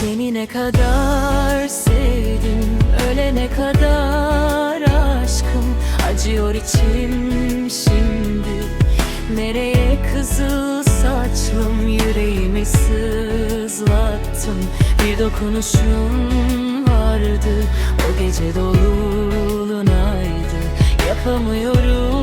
Seni ne kadar sevdim Ölene kadar aşkım. Acıyor içim şimdi. Nereye kızıl saçlım Yüreğimi sızlattın Bir dokunuşun vardı O gece dolunaydı. Yapamıyorum.